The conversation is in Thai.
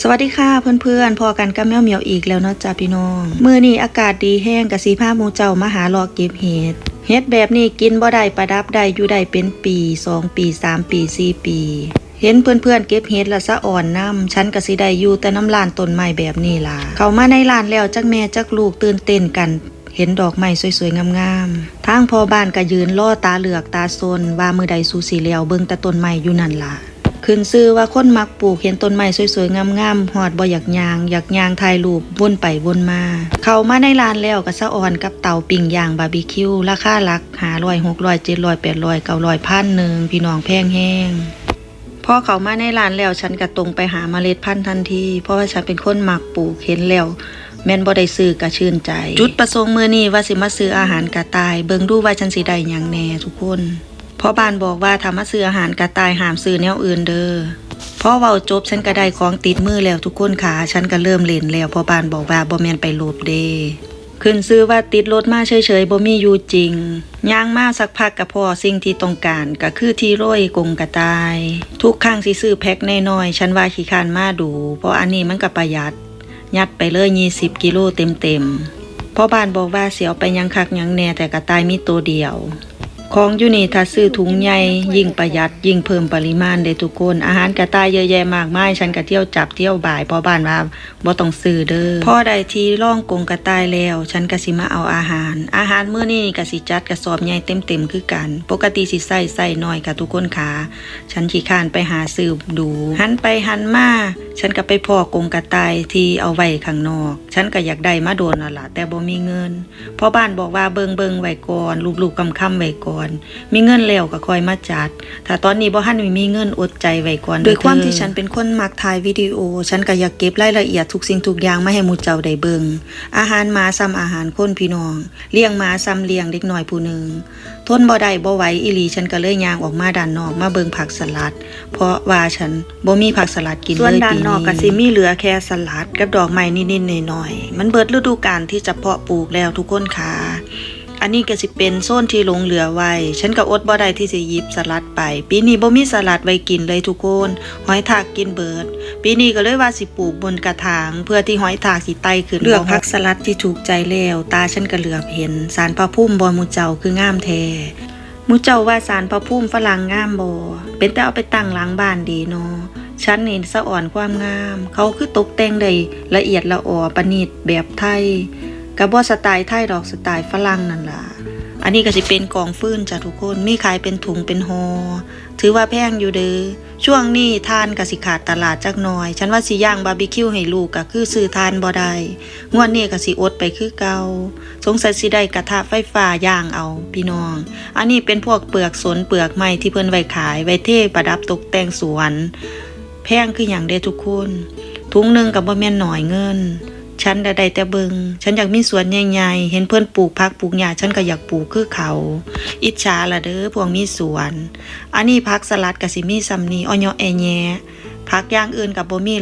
สวัสดีค่ะเพื่อนๆพอกันกับแมวเหมียวอีกแล้วเนาะจ้าพี่น้องมือนี้อากาศดีแห้งกะสีผ้ามูเจ้ามาหาลอกเก็บเห็ดเห็ดแบบนี้กินบ่ได้ประดับได้อยู่ได้เป็นปีสองปีสามปีสี่ปี เห็นเพื่อนๆเก็บเห็ดละสะอ่อนน้ำฉันก็สิได้อยู่แต่น้ำลานต้นไม้แบบนี้ล่ะ เข้ามาในลานแล้วจักแม่จักลูกตื่นเต้นกันเห็นดอกไม้สวยๆ งามๆทางพอบ้านก็ยืนล่อตาเหลือกตาโซนว่ามือใดสูสีเหลียวเบิ่งแต่ต้นไม้อยู่นั่นล่ะ ขึ้นซื้อว่าคนมักปลูกเห็นต้นไม้สวยๆงามๆหอดบ่อยากยาง อยากยางถ่ายรูปวนไปวนมา เข้ามาในร้านแล้วก็สะอ่อนกับเตาปิ้งย่างบาร์บีคิวราคาหลักหาร้อยหกร้อยเจ็ดร้อยแปดร้อยเก้าร้อยพันหนึ่งพี่น้องแพงแห้งพอเขามาในร้านแล้วฉันก็ตรงไปหาเมล็ดพันธุ์ทันที เพราะว่าฉันเป็นคนมักปลูกเห็นแล้วแม่นบ่ได้ซื้อก็ชื่นใจ จุดประสงค์มือนี้ว่าสิมาซื้ออาหารกระตาย เบิงดูว่าฉันสิได้หยังแน่ทุกคน พราะบ้านบอกว่าถ้ามาซื้ออาหารกระต่ายหามซื้อแนวอื่นเด้อพอเว้าจบฉันก็ได้ของติดมือแล้วทุกคนค่ะฉันก็เริ่มเล่นแล้วพอบ้านบอกว่าบ่แม่นไปลบเด้ขึ้นซื้อว่าติดรถมาเฉยๆบ่มีอยู่จริงย่างมาสักพักก็พอสิ่งที่ต้องการก็คือที่โรยกงกระต่าย ทุกครั้งสิซื้อแพ็คน้อยๆฉันว่าขี้คานมาดู เพราะอันนี้มันก็ประหยัด ยัดไปเลย20กิโลเต็มๆพ่อบ้านบอกว่าเสียเอาไปยังคักยังแน่แต่กระต่ายมีตัวเดียว ของอยู่นี่ถ้าซื้อถุงใหญ่ยิ่งประหยัดยิ่งเพิ่มปริมาณเด้ทุกคน อาหารกระต่ายเยอะแยะมากมายฉันก็เที่ยวจับเที่ยวบ่ายพอบ้านว่าบ่ต้องซื้อเด้อพ่อได้ที่ร่องกงกระต่ายแล้ว ฉันก็สิมาเอาอาหาร อาหารมื้อนี้ก็สิจัดกระสอบใหญ่เต็มๆคือกัน ปกติสิใส่ใส่น้อยค่ะทุกคนค่ะฉันขี้ข้านไปหาซื้อดูหันไปหันมาฉันก็ไปพอกงกระต่ายที่เอาไว้ข้างนอก ฉันก็อยากได้มาโดนน่ะล่ะแต่บ่มีเงินพ่อบ้านบอกว่าเบิงเบิงไว้ก่อนลูกๆคำไว้ก่อนมีเงินแล้วก็ค่อยมาจัด ถ้าตอนนี้บ่ทันมีเงินอดใจไว้ก่อนด้วยความที่ฉันเป็นคนมักถ่ายวิดีโอ ฉันก็อยากเก็บรายละเอียดทุกสิ่งทุกอย่างมาให้หมู่เจ้าได้เบิงอาหารหมาซ้ำอาหารคนพี่น้อง เลี้ยงหมาซ้ำเลี้ยงเด็กน้อยผู้หนึงทนบ่ได้บ่ไหวอีหลีฉันก็เลยย่างออกมาด้านนอกมาเบิงผักสลัด เพราะว่าฉันบ่มีผักสลัดกินเลยส่วนด้านนอกก็สิมีเหลือแค่สลัดกับดอกไม้นิดๆหน่อยๆมันเบิดฤดูกาลที่จะเพาะปลูกแล้วทุกคนค่ะ อันนี้ก็สิเป็นโซนที่หลงเหลือไว้ ฉันก็อดบ่ได้ที่สิหยิบสลัดไป ปีนี้บ่มีสลัดไว้กินเลยทุกคน หอยทากกินเบิด ปีนี้ก็เลยว่าสิปลูกบนกระถาง เพื่อที่หอยทากสิไต่ขึ้นเลือกพักสลัดที่ถูกใจแล้วตาฉันก็เหลือบเห็น สารพระพุ่มบอมูเจ้าคืองามแท้มูเจ้าว่าสารพระพุ่มฝรั่งงามบ่เป็นแต่เอาไปตั้งหลังบ้านดีเนาะฉันเห็นสะอ่อนความงาม เขาคือตกแต่งได้ละเอียดละออประณีตแบบไทย กับ่สไตล์ไทยดอกสไตล์ฝรั่งนั่นล่ะ อันนี้ก็สิเป็นกองฟืนจ้ะทุกคน มีขายเป็นถุงเป็นหอถือว่าแพงอยู่เด้อ ช่วงนี้ทานกสิขาดตลาดจักหน่อย ฉันว่าสิย่างบาร์บีคิวให้ลูกก็คือซื้อทานบ่ได้งวดนี้ก็สิอดไปคือเก่าสงสัยสิได้กระทะไฟฟ้าย่างเอาพี่น้อง อันนี้เป็นพวกเปลือกสนเปลือกไม้ที่เพิ่นไว้ขายไว้เทประดับตกแต่งสวน แพงคืออย่างเด้ทุกคน ถุงหนึ่งกับบ่แม่นหน่อยเงิน ฉันใดแต่เบิง ฉันอยากมีสวนใหญ่ๆ เห็นเพื่อนปลูกพักปลูกหญ้าฉันก็อยากปลูกคือเขา อิจฉาละเด้อพวกมีสวน อันนี้พักสลัดกับสิมีซัมนีอ้อยอแอแยะพักอย่างอื่นกับบ่มี